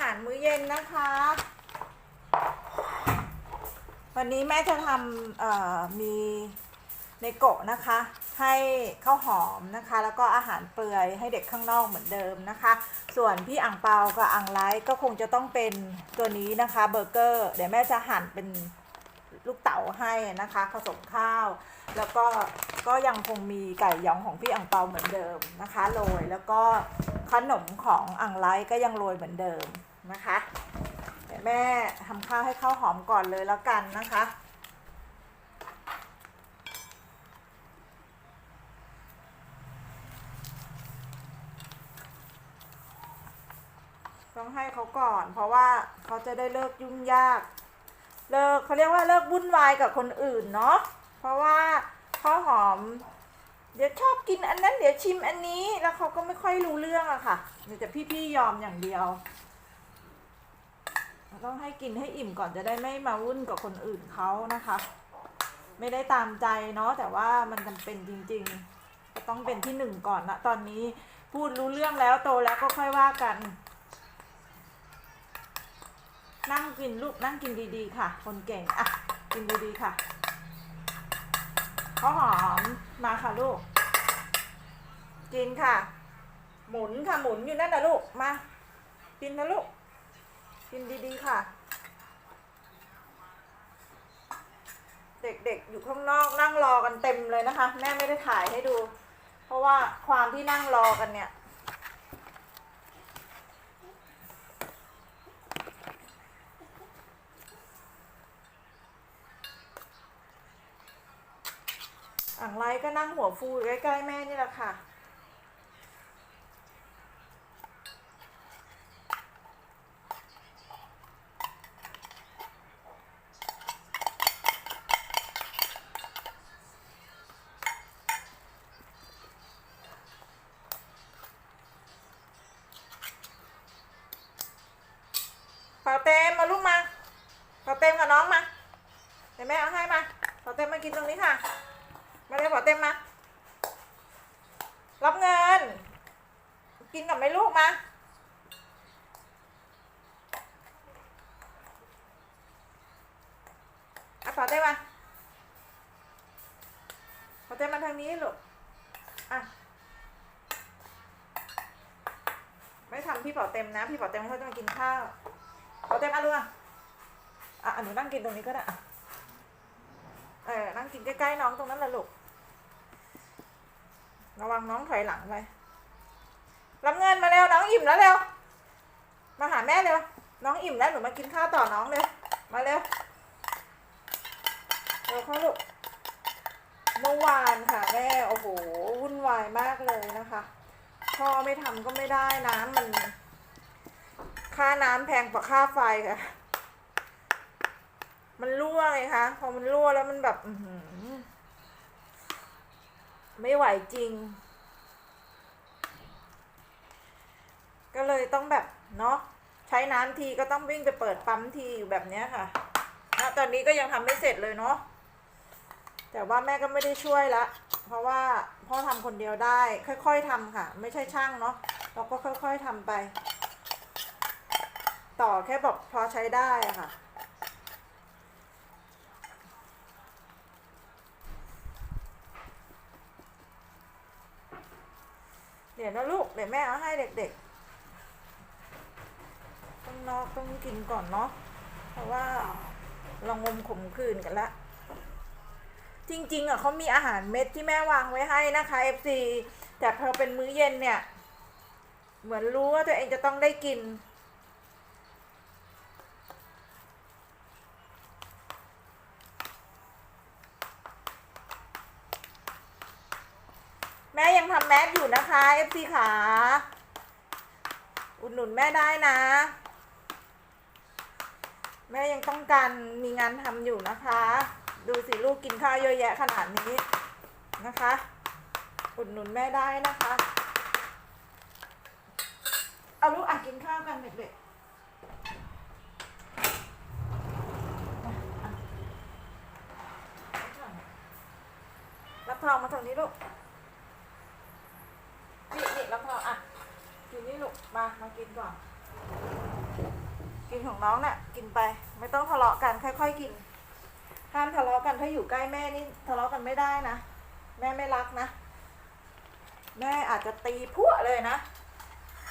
หารมื้อเย็นนะคะ วันนี้แม่จะทำมีในโกะนะคะ ให้ข้าวหอมนะคะ แล้วก็อาหารเปลือยให้เด็กข้างนอกเหมือนเดิมนะคะ ส่วนพี่อ่างเปากับอ่างไลท์ก็คงจะต้องเป็นตัวนี้นะคะเบอร์เกอร์เดี๋ยวแม่จะหั่นเป็นลูกเต๋าให้นะคะผสมข้าว แล้วก็ก็ยังคงมีไก่ยองของพี่อ่างเปาเหมือนเดิมนะคะโรยแล้วก็ขนมของอ่างไลท์ก็ยังโรยเหมือนเดิม นะคะเดี๋ยวแม่ทำข้าวให้ข้าวหอมก่อนเลยแล้วกันนะคะ ต้องให้เขาก่อน เพราะว่าเขาจะได้เลิกยุ่งยาก เลิกเขาเรียกว่าเลิกวุ่นวายกับคนอื่นเนาะเพราะว่าข้าวหอมเดี๋ยวชอบกินอันนั้นเดี๋ยวชิมอันนี้แล้วเขาก็ไม่ค่อยรู้เรื่องอะค่ะเดี๋ยวแต่พี่ๆยอมอย่างเดียว ต้องให้กินให้อิ่มก่อนจะได้ไม่มาวุ่นกับคนอื่นเขานะคะ ไม่ได้ตามใจเนาะแต่ว่ามันจำเป็นจริงๆ ก็ต้องเป็นที่หนึ่งก่อนนะตอนนี้พูดรู้เรื่องแล้วโตแล้วก็ค่อยว่ากัน นั่งกินลูกนั่งกินดีๆ ค่ะ คนเก่งอะกินดีๆค่ะข้าวหอมมาค่ะลูก กินค่ะ หมุนค่ะหมุนอยู่นั่นนะลูกมา กินนะลูก กินดีๆค่ะ เด็กๆอยู่ข้างนอกนั่งรอกันเต็มเลยนะคะ แม่ไม่ได้ถ่ายให้ดู เพราะว่าความที่นั่งรอกันเนี่ย อ่างไรก็นั่งหัวฟูใกล้ๆแม่นี่แหละค่ะ ป่าเต็มมาลูกมาเป่าเต็มกับน้องมาเดี๋ยวแม่เอาให้มาเป่าเต็มมากินตรงนี้ค่ะ มาเลยเป่าเต็มมา รับเงิน กินกับแม่ลูกมาเอาเป่าเต็มมาเป่าเต็มมาทางนี้ลูกอะไม่ทำพี่เป่าเต็มนะ พี่เป่าเต็มเขาจะมากินข้าว เป่าเต็มอะลูกอะอะหนูนั่งกินตรงนี้ก็ได้อะเออนั่งกินใกล้ๆน้องตรงนั้นแหละลูก ระวังน้องถอยหลังไปรับเงินมาเร็วน้องอิ่มแล้วเร็ว มาหาแม่เร็ว น้องอิ่มแล้วหนูมากินข้าวต่อน้องเร็วมาเร็วเร็วเข้าลูก เมื่อวานค่ะแม่ โอ้โหวุ่นวายมากเลยนะคะ พ่อไม่ทำก็ไม่ได้น้ำมัน ค่าน้ำแพงกว่าค่าไฟค่ะ มันรั่วไงคะพอมันรั่วแล้วมันแบบอืไม่ไหวจริง ก็เลยต้องแบบเนาะใช้น้ำทีก็ต้องวิ่งไปเปิดปั๊มทีอยู่แบบเนี้ยค่ะณตอนนี้ก็ยังทำไม่เสร็จเลยเนาะแต่ว่าแม่ก็ไม่ได้ช่วยละ เพราะว่าพ่อทำคนเดียวได้ ค่อย ๆทำค่ะ ไม่ใช่ช่างเนาะเราก็ค่อย ๆทำไป ต่อแค่บอกพอใช้ได้อะค่ะ เดี๋ยวนะลูก เดี๋ยวแม่เอาให้เด็กๆ ต้องนอกต้องกินก่อนเนาะ เพราะว่าเรางมขมคืนกันละ จริงๆอะเขามีอาหารเม็ดที่แม่วางไว้ให้นะคะ FC แต่พอเป็นมื้อเย็นเนี่ย เหมือนรู้ว่าตัวเองจะต้องได้กิน แม่ยังทำแมสอยู่นะคะ FC ขาอุดหนุนแม่ได้นะ แม่ยังต้องการมีงานทำอยู่นะคะ ดูสิลูกกินข้าวเยอะแยะขนาดนี้นะคะ อุดหนุนแม่ได้นะคะ เอาลูกอะกินข้าวกันเด็กๆรับทองมาตรงนี้ลูก นี่นี่รับทองอะกินนี่ลูกมามากินก่อน กินของน้องน่ะกินไป ไม่ต้องทะเลาะกันค่อย ๆ กินห้ามทะเลาะกันถ้าอยู่ใกล้แม่นี่ทะเลาะกันไม่ได้นะแม่ไม่รักนะ แม่อาจจะตีพวเลยนะ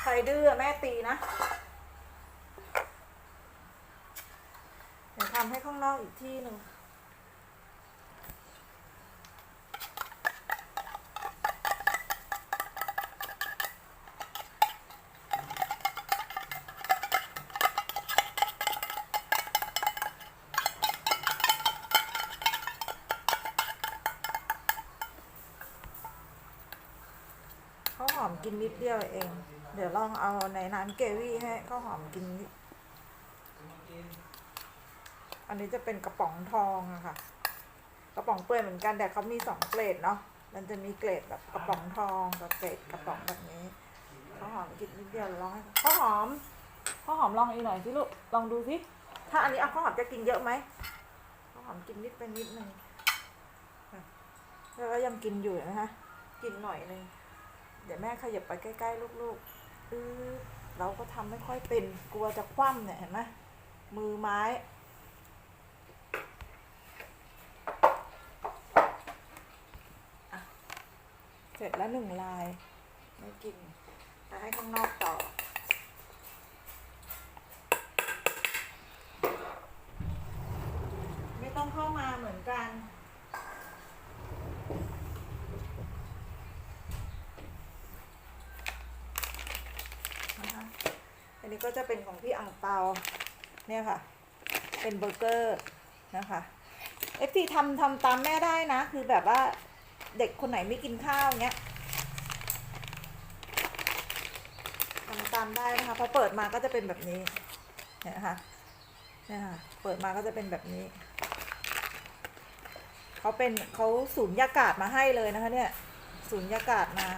ใครดื้อแม่ตีนะเดี๋ยวทำให้ข้างนอกอีกที่หนึ่ง กินนิดเดียวเอง เดี๋ยวลองเอาในน้ำเกวี่ให้ข้าวหอมกิน อันนี้จะเป็นกระป๋องทองอะค่ะ กระป๋องเปื่อยเหมือนกันแต่เขามีสองเกรดเนาะ มันจะมีเกรดแบบกระป๋องทองกับเกรดกระป๋องแบบนี้ข้าวหอมกินนิดเดียวลองให้ข้าวหอมข้าวหอมลองอีกหน่อยสิลูก ลองดูสิ ถ้าอันนี้เอาข้าวหอมจะกินเยอะไหมข้าวหอมกินนิดไปนิดนึงค่ะแล้วก็ยังกินอยู่นะคะ กินหน่อยนึง เดี๋ยวแม่ขยับไปใกล้ๆลูกๆเออเราก็ทำไม่ค่อยเป็นกลัวจะคว่ำเนี่ยเห็นไหมมือไม้เสร็จแล้วหนึ่งลายไม่กินจะให้ข้างนอกต่อ ไม่ต้องเข้ามาเหมือนกัน นะคะ อันนี้ก็จะเป็นของพี่อ่างเปาเนี่ยค่ะ เป็นเบอร์เกอร์นะคะเอฟทีทำทำตามแม่ได้นะ คือแบบว่าเด็กคนไหนไม่กินข้าวเงี้ยทำตามได้นะคะพอเปิดมาก็จะเป็นแบบนี้เนี่ยนะคะเนี่ยค่ะ เปิดมาก็จะเป็นแบบนี้เขาเป็นเขาสูญญากาศมาให้เลยนะคะเนี่ยสูญญากาศมา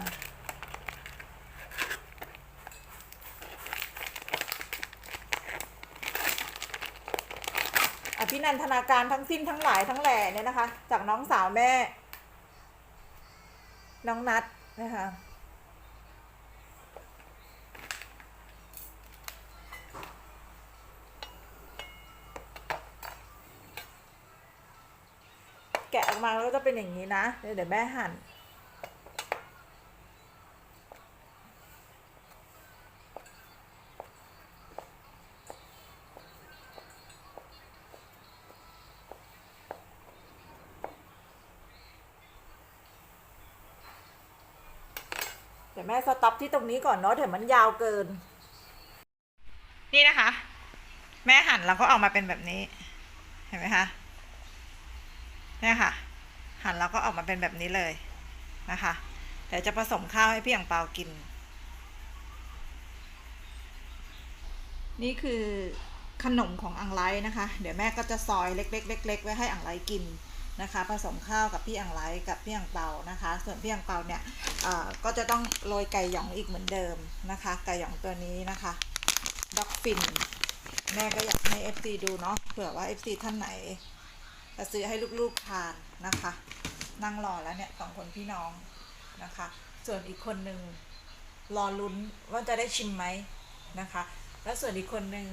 อภินันทนาการทั้งสิ้นทั้งหลายทั้งแหล่เนี่ยนะคะ จากน้องสาวแม่ น้องนัดนะคะแกะออกมาแล้วก็จะเป็นอย่างนี้นะ เดี๋ยวแม่หั่น เดี๋ยวแม่สต็อปที่ตรงนี้ก่อนเนาะเดี๋ยวมันยาวเกิน นี่นะคะ แม่หั่นแล้วก็ออกมาเป็นแบบนี้ เห็นไหมคะเนี่ยค่ะ หั่นแล้วก็ออกมาเป็นแบบนี้เลยนะคะเดี๋ยวจะผสมข้าวให้พี่อ่างเปากิน นี่คือขนมของอังไลนะคะ เดี๋ยวแม่ก็จะซอยเล็กๆๆไว้ให้อังไลกิน นะคะ ผสมข้าวกับพี่อังไลกับพี่อังเปานะคะ ส่วนพี่อังเปาเนี่ยก็จะต้องโรยไก่หยองอีกเหมือนเดิมนะคะ ไก่หยองตัวนี้นะคะด็อกฟินแม่ก็อยากให้ FC ดูเนาะเผื่อว่า FC ท่านไหนจะซื้อให้ลูกๆทานนะคะ นั่งรอแล้วเนี่ยสองคนพี่น้องนะคะ ส่วนอีกคนหนึ่งรอลุ้นว่าจะได้ชิมไหมนะคะ แล้วส่วนอีกคนหนึ่ง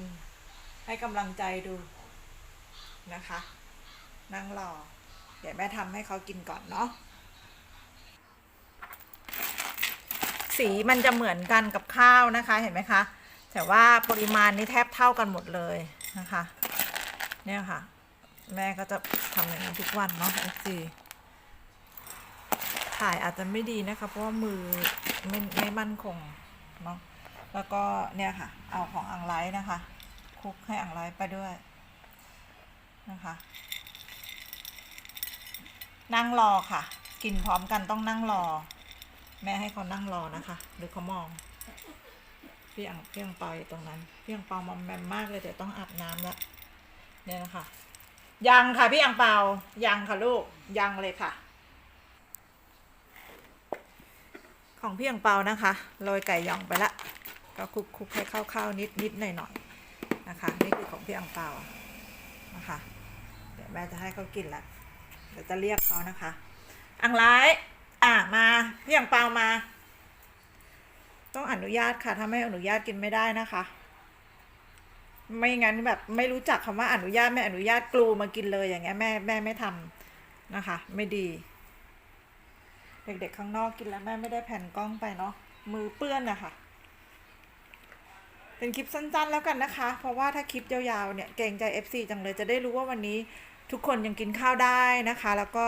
ให้กำลังใจดูนะคะ นั่งรอ ดี๋ยวแม่ทำให้เขากินก่อนเนาะสีมันจะเหมือนกันกับข้าวนะคะเห็นไหมคะ แต่ว่าปริมาณนี่แทบเท่ากันหมดเลยนะคะ เนี่ยค่ะ แม่ก็จะทำอย่างนี้ทุกวันเนาะ FC ถ่ายอาจจะไม่ดีนะคะ เพราะว่ามือไม่ไม่มั่นคงเนาะแล้วก็เนี่ยค่ะ เอาของอังไลท์นะคะคลุกให้อังไลท์ไปด้วยนะคะ นั่งรอค่ะ กินพร้อมกันต้องนั่งรอ แม่ให้เขานั่งรอนะคะหรือเขามองพี่อังพี่อังเปาอยู่ตรงนั้นพี่อังเปามอมแมมมากเลยเดี๋ยวต้องอาบน้ำละเนี่ยนะคะยังค่ะพี่อังเปายังค่ะลูกยังเลยค่ะ ของพี่อังเปานะคะโรยไก่ยองไปละก็คลุกคลุกให้เข้าๆนิดนิดหน่อยหน่อยๆนะคะ นี่คือของพี่อังเปานะคะ เดี๋ยวแม่จะให้เขากินละ เดี๋ยวจะเรียกเขานะคะ อังไลอะมา พี่อังเปามา ต้องอนุญาตค่ะ ถ้าไม่อนุญาตกินไม่ได้นะคะ ไม่งั้นแบบไม่รู้จักคำว่าอนุญาตไม่อนุญาตกลูมากินเลยอย่างเงี้ยแม่แม่ไม่ทำนะคะ ไม่ดี เด็กๆข้างนอกกินแล้วแม่ไม่ได้แผ่นกล้องไปเนาะมือเปื้อนนะคะเป็นคลิปสั้นๆแล้วกันนะคะ เพราะว่าถ้าคลิปยาวๆเนี่ยเกรงใจ FC จังเลยจะได้รู้ว่าวันนี้ ทุกคนยังกินข้าวได้นะคะ แล้วก็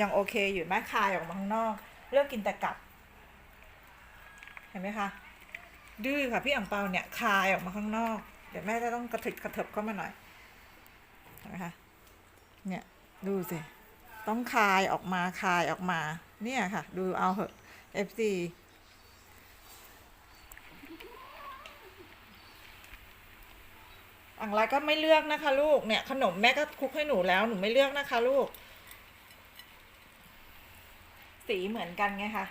ยังโอเคอยู่แม่คายออกมาข้างนอก เลือกกินแต่กัดเห็นไหมคะ ดื้อค่ะพี่อ่างเปาเนี่ยคายออกมาข้างนอก เดี๋ยวแม่จะต้องกระถิบกระเถิบเข้ามาหน่อยเห็นไหมคะเนี่ยดูสิต้องคายออกมาคายออกมา เนี่ยค่ะ ดูเอาเหอะ FC อังไรก็ไม่เลือกนะคะ ลูก เนี่ย ขนมแม่ก็คุกให้หนูแล้ว หนูไม่เลือกนะคะ ลูก สีเหมือนกันไงคะ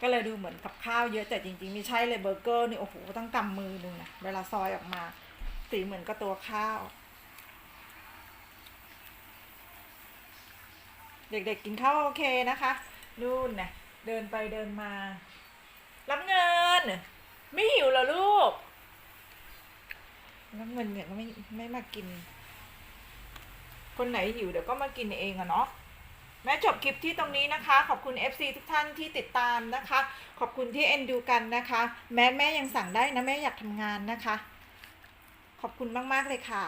ก็เลยดูเหมือนกับข้าวเยอะแต่จริงๆไม่ใช่เลยเบอร์เกอร์นี่โอ้โหต้องกำมือหนึ่งนะเวลาซอยออกมา สีเหมือนกับตัวข้าวเด็กๆกินข้าวโอเคนะคะนู่นนะเดินไปเดินมา รับเงิน ไม่หิวเหรอลูก แล้วเงินเนี่ยก็ไม่ไม่มากิน คนไหนหิวเดี๋ยวก็มากินเองอะเนาะแม้จบคลิปที่ตรงนี้นะคะ ขอบคุณ FC ทุกท่านที่ติดตามนะคะ ขอบคุณที่เอ็นดูกันนะคะ แม้แม่ยังสั่งได้นะแม่อยากทำงานนะคะ ขอบคุณมาก ๆ เลยค่ะ